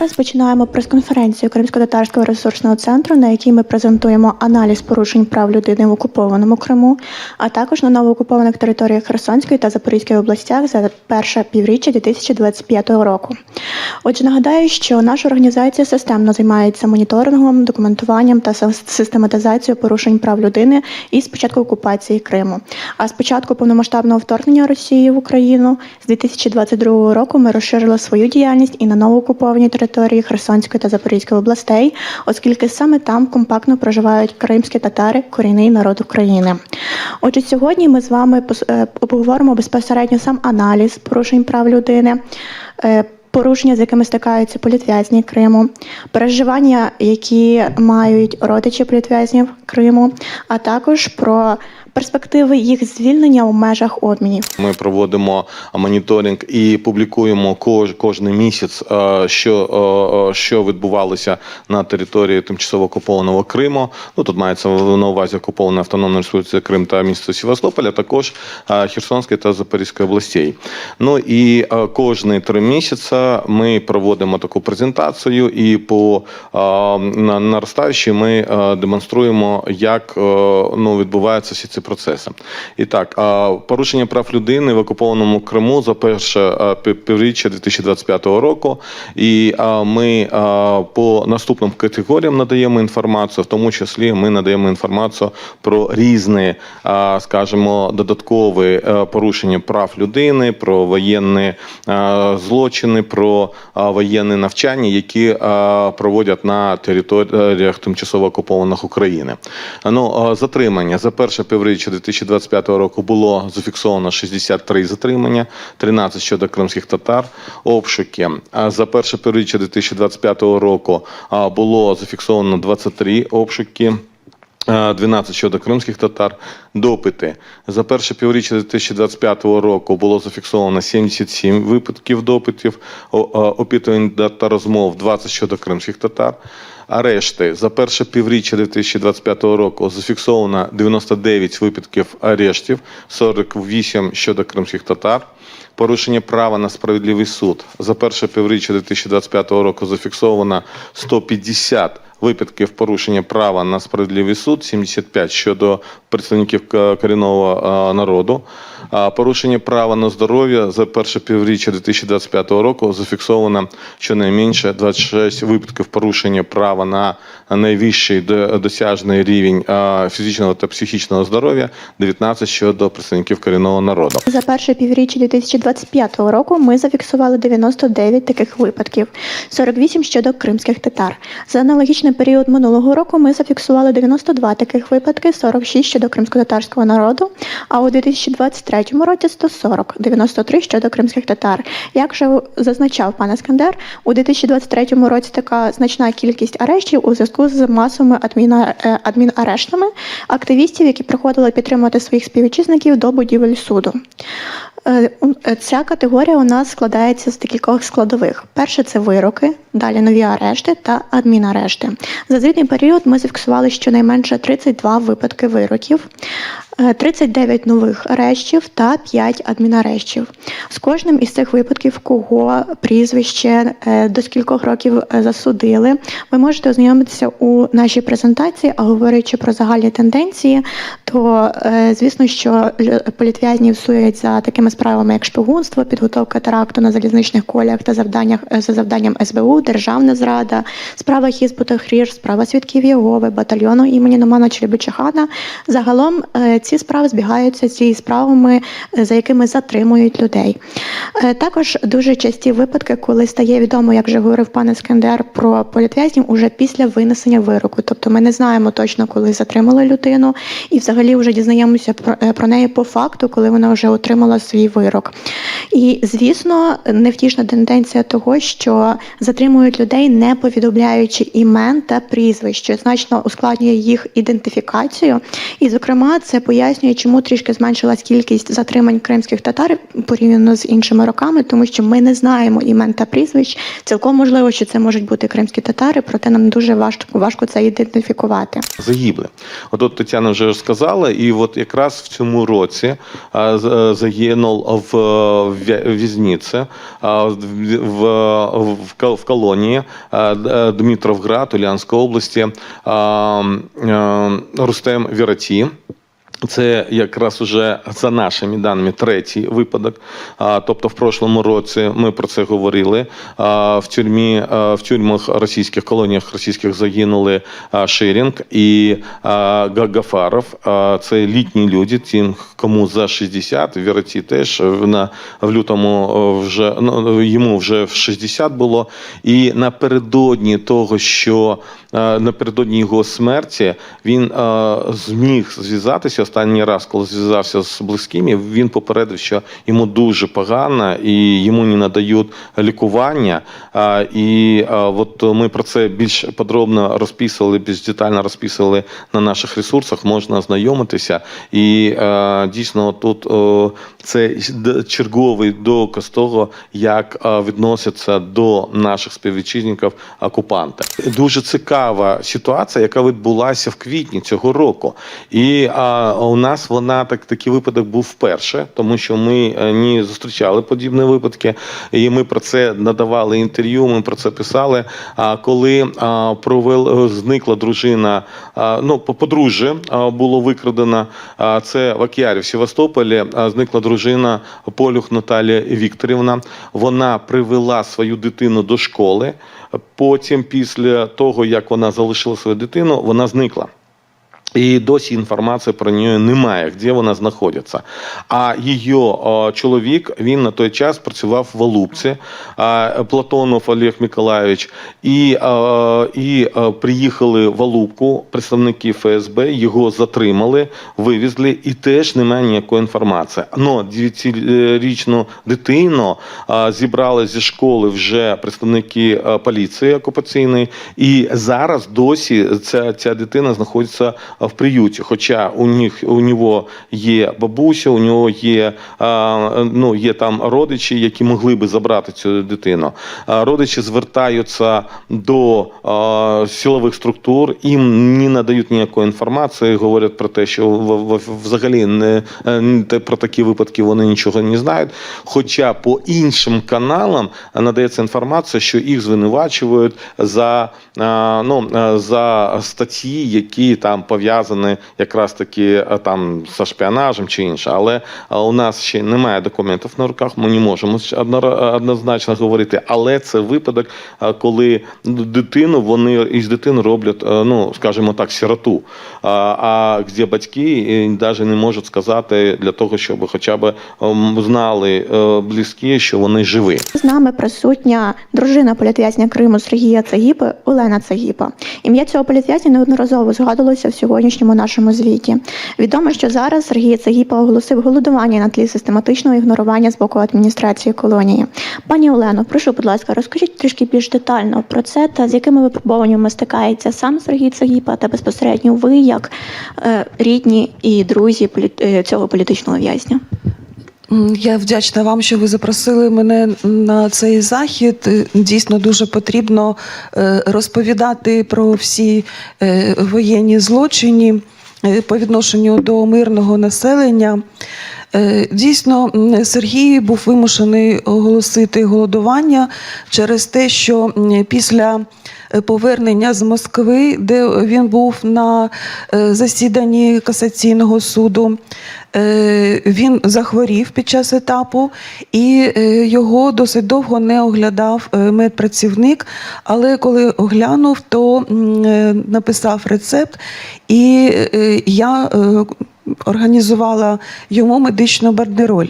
Розпочинаємо прес-конференцію Кримсько-татарського ресурсного центру, на якій ми презентуємо аналіз порушень прав людини в окупованому Криму, а також на новоокупованих територіях Херсонської та Запорізької областях за перше півріччя 2025 року. Отже, нагадаю, що наша організація системно займається моніторингом, документуванням та систематизацією порушень прав людини із початку окупації Криму. А з початку повномасштабного вторгнення Росії в Україну з 2022 року ми розширили свою діяльність і на новоокуповані території Херсонської та Запорізької областей, оскільки саме там компактно проживають кримські татари, корінний народ України. Отже, сьогодні ми з вами е, обговоримо безпосередньо сам аналіз порушень прав людини. е, Порушення, з якими стикаються політв'язні Криму, переживання, які мають родичі політв'язнів Криму, а також про перспективи їх звільнення у межах обмінів. Ми проводимо моніторинг і публікуємо кож, кожний місяць, що, що відбувалося на території тимчасово окупованого Криму. Ну тут мається на увазі окупована автономна республіка Крим та місто Севастополь, а також Херсонської та Запорізької областей. Ну і кожні три місяці ми проводимо таку презентацію, і по на- наростаючій ми демонструємо, як ну, відбуваються всі ці процеси. І так, е, порушення прав людини в окупованому Криму за перше е, пів- півріччя 2025 року. І е, ми е, по наступним категоріям надаємо інформацію, в тому числі ми надаємо інформацію про різні, е, скажімо, додаткові е, порушення прав людини, про воєнні е, злочини, про е, воєнні навчання, які е, проводять на територіях тимчасово окупованих України. Ну, е, затримання за перше півріччя 2025 року було зафіксовано 63 затримання, 13 щодо кримських татар, обшуки. За перше півріччя 2025 року було зафіксовано 23 обшуки. е, 12 щодо кримських татар, допити. За перше півріччя 2025 року було зафіксовано 77 випадків допитів, опитувань та розмов 20 щодо кримських татар. Арешти за перше півріччя 2025 року зафіксовано 99 випадків арештів, 48 щодо кримських татар. Порушення права на справедливий суд за перше півріччя 2025 року зафіксовано 150 випадків порушення права на справедливий суд, 75 щодо представників корінного е, народу. Порушення права на здоров'я за перше півріччя 2025 року зафіксовано щонайменше 26 випадків порушення права на найвищий досяжний рівень е, фізичного та психічного здоров'я, 19 щодо представників корінного народу. За перше півріччя 2025 року ми зафіксували 99 таких випадків, 48 щодо кримських татар. За аналогічний період минулого року ми зафіксували 92 таких випадки, 46 щодо кримсько-татарського народу. А у 2023 році 140, 93 щодо кримських татар. Як вже зазначав пан Ескандер, у 2023 році така значна кількість арештів у зв'язку з масовими е, адмінарештами активістів, які приходили підтримати своїх співвітчизників до будівель суду. Е, е, Ця категорія у нас складається з декількох складових. Перше це вироки, далі нові арешти та адмінарешти. За звітний період ми зафіксували щонайменше 32 випадки вироків, 39 нових арештів та 5 адмінарештів. З кожним із цих випадків, кого прізвище е, до скількох років е, засудили, ви можете ознайомитися у нашій презентації, а говорячи про загальні тенденції, то е, звісно, що політв'язнів сують за такими справами, як шпигунство, підготовка теракту на залізничних колях та завданнях е, за завданням СБУ, державна зрада, справа Хізбу Тахрір, справа свідків Єгови, батальйону імені Номана Челібичахана. Загалом е, ці справи збігаються з справами, е, за якими затримують людей. Е, Також дуже часті випадки, коли стає відомо, як вже говорив пан Ескендер, про політв'язнів уже після винесення вироку. Тобто ми не знаємо точно, коли затримали людину, і взагалі вже дізнаємося про, е, про неї по факту, коли вона вже отримала свій вирок. І звісно, невтішна тенденція того, що затримують людей, не повідомляючи імен та прізвищ, що значно ускладнює їх ідентифікацію. І, зокрема, це пояснює пояснює, чому трішки зменшилась кількість затримань кримських татар порівняно з іншими роками, тому що ми не знаємо імен та прізвищ. Цілком можливо, що це можуть бути кримські татари, проте нам дуже важко важко це ідентифікувати. загибли. От от Тетяна вже сказала, і от якраз в цьому році а, е, загинув в в'я- в'язниці в, в, в, в колонії е, Дмитровград, Ульяновської області, е, Рустем Віраті. Це якраз уже за нашими даними третій випадок. Тобто, в прошлому році ми про це говорили. В тюрмі в тюрмах російських колоніях російських загинули Ширінг і а, Га- Гафаров. А, Це літні люди, ті, кому за 60, Віраті теж на в лютому вже ну, йому вже в 60 було. І напередодні того, що напередодні його смерті він зміг зв'язатися останній раз, коли зв'язався з близькими. Він попередив, що йому дуже погано і йому не надають лікування. І от ми про це більш подробно розписували, більш детально розписували на наших ресурсах. Можна ознайомитися. І дійсно тут це черговий доказ того, як відносяться до наших співвітчизників окупанти. Дуже цікава ситуація, яка відбулася в квітні цього року. І а, у нас вона так такий випадок був вперше, тому що ми е, не зустрічали подібні випадки, і ми про це надавали інтерв'ю. Ми про це писали. А коли провел зникла дружина, ну по- подружжя було викрадено. Це в Акіарі в Севастополі. Зникла дружина Полюх Наталія Вікторівна. Вона привела свою дитину до школи. Потім, після того як вона залишила свою дитину, вона зникла. І досі інформації про неї немає, де вона знаходиться. А її о, чоловік він на той час працював в Алупці, а, Платонов Олег Миколайович, і, а, і а, приїхали в Алупку представники ФСБ, його затримали, вивезли, і теж немає ніякої інформації. Но 9-річну дитину а, зібрали зі школи вже представники поліції окупаційної, і зараз досі ця, ця дитина знаходиться в приюті. Хоча у них у нього є бабуся, у нього є, ну, є там родичі, які могли би забрати цю дитину. Родичі звертаються до силових структур, їм не надають ніякої інформації, говорять про те, що взагалі не, е, про такі випадки вони нічого не знають. Хоча по іншим каналам надається інформація, що їх звинувачують за, ну, е, за статті, які там пов'язані якраз таки е, там з шпіонажем чи інше. Але е, у нас ще немає документів на руках. Ми не можемо одно- однозначно говорити. Але це випадок, е, коли дитину вони із дитини роблять, е, ну скажімо так, сироту. А, де батьки навіть не можуть сказати для того, щоб хоча б ем, знали е, близькі, що вони живі. З нами присутня дружина політв'язня Криму Сергія Цагіпи Олена Цагіпа. Ім'я цього політв'язня неодноразово згадувалося в сьогоднішньому нашому звіті. Відомо, що зараз Сергій Цагіпа оголосив голодування на тлі систематичного ігнорування з боку адміністрації колонії. Пані Олено, прошу, будь ласка, розкажіть трішки більш детально про це та з якими випробуваннями стикається сам Сергій Цагіпа та безпосередньо ви, як е, рідні і друзі е, цього політичного в'язня. Я вдячна вам, що ви запросили мене на цей захід. Е, Дійсно дуже потрібно е, розповідати про всі е, воєнні злочини по відношенню до мирного населення. Дійсно, Сергій був вимушений оголосити голодування через те, що після повернення з Москви, де він був на е, засіданні касаційного суду, е, він захворів під час етапу, і е, його досить довго не оглядав е, медпрацівник. Але коли оглянув, то е, написав рецепт, і е, я е, організувала йому медичну бандероль.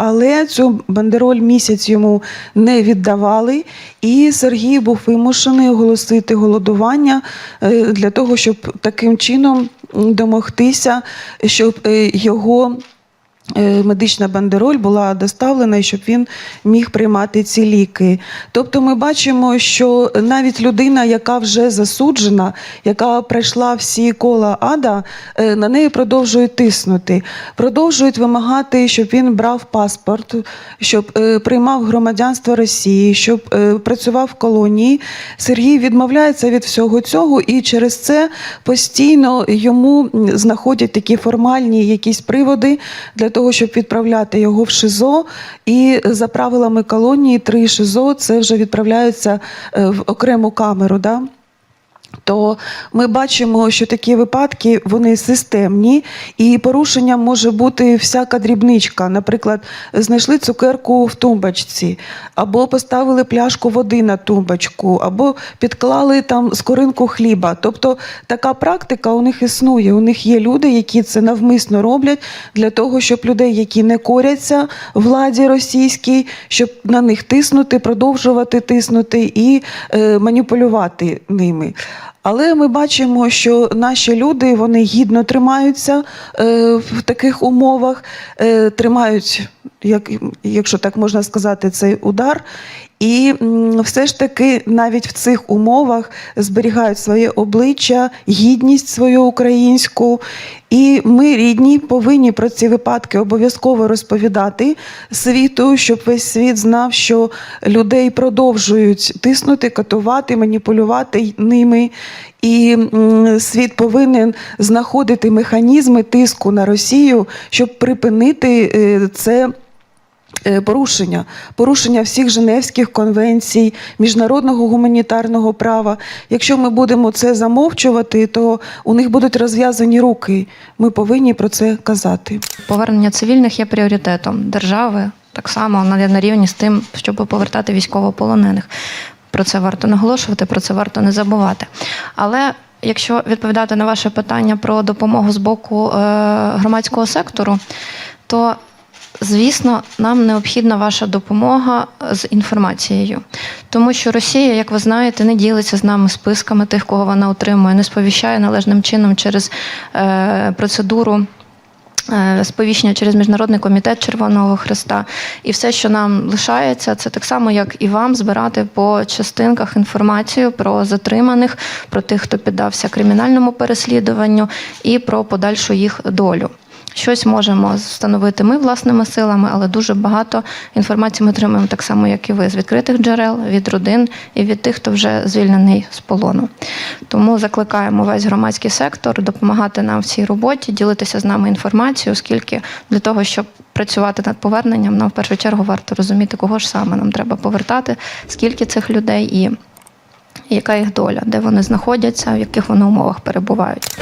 Але цю бандероль місяць йому не віддавали, і Сергій був вимушений оголосити голодування е, для того, щоб таким чином домогтися, щоб е, його медична бандероль була доставлена, щоб він міг приймати ці ліки. Тобто ми бачимо, що навіть людина, яка вже засуджена, яка пройшла всі кола ада, е, на неї продовжують тиснути, продовжують вимагати, щоб він брав паспорт, щоб е, приймав громадянство Росії, щоб е, працював в колонії. Сергій відмовляється від всього цього, і через це постійно йому знаходять такі формальні якісь приводи для того, щоб відправляти його в ШИЗО. І за правилами колонії три ШИЗО це вже відправляються е, в окрему камеру. Да? То ми бачимо, що такі випадки вони системні, і порушення може бути всяка дрібничка. Наприклад, знайшли цукерку в тумбочці, або поставили пляшку води на тумбочку, або підклали там скоринку хліба. Тобто така практика у них існує. У них є люди, які це навмисно роблять для того, щоб людей, які не коряться владі російській, щоб на них тиснути, продовжувати тиснути і е, маніпулювати ними. Але ми бачимо, що наші люди вони гідно тримаються е, в таких умовах, е, тримають, як, якщо так можна сказати, цей удар. І все ж таки навіть в цих умовах зберігають своє обличчя, гідність свою українську. І ми, рідні, повинні про ці випадки обов'язково розповідати світу, щоб весь світ знав, що людей продовжують тиснути, катувати, маніпулювати ними. І світ повинен знаходити механізми тиску на Росію, щоб припинити е, це. е, Порушення, порушення всіх Женевських конвенцій, міжнародного гуманітарного права. Якщо ми будемо це замовчувати, то у них будуть розв'язані руки. Ми повинні про це казати. Повернення цивільних є пріоритетом держави, так само на, на рівні з тим, щоб повертати військовополонених. Про це варто наголошувати, про це варто не забувати. Але якщо відповідати на ваше питання про допомогу з боку е, громадського сектору, то Звісно, нам необхідна ваша допомога з інформацією, тому що Росія, як ви знаєте, не ділиться з нами списками тих, кого вона отримує, не сповіщає належним чином через е, процедуру сповіщення через Міжнародний комітет Червоного Христа. І все, що нам лишається, це так само, як і вам, збирати по частинках інформацію про затриманих, про тих, хто піддався кримінальному переслідуванню, і про подальшу їх долю. Щось можемо встановити ми власними силами, але дуже багато інформації ми отримуємо так само, як і ви, з відкритих джерел, від родин і від тих, хто вже звільнений з полону. Тому закликаємо весь громадський сектор допомагати нам в цій роботі, ділитися з нами інформацією, оскільки для того, щоб працювати над поверненням, нам в першу чергу варто розуміти, кого ж саме нам треба повертати, скільки цих людей і яка їх доля, де вони знаходяться, в яких вони умовах перебувають.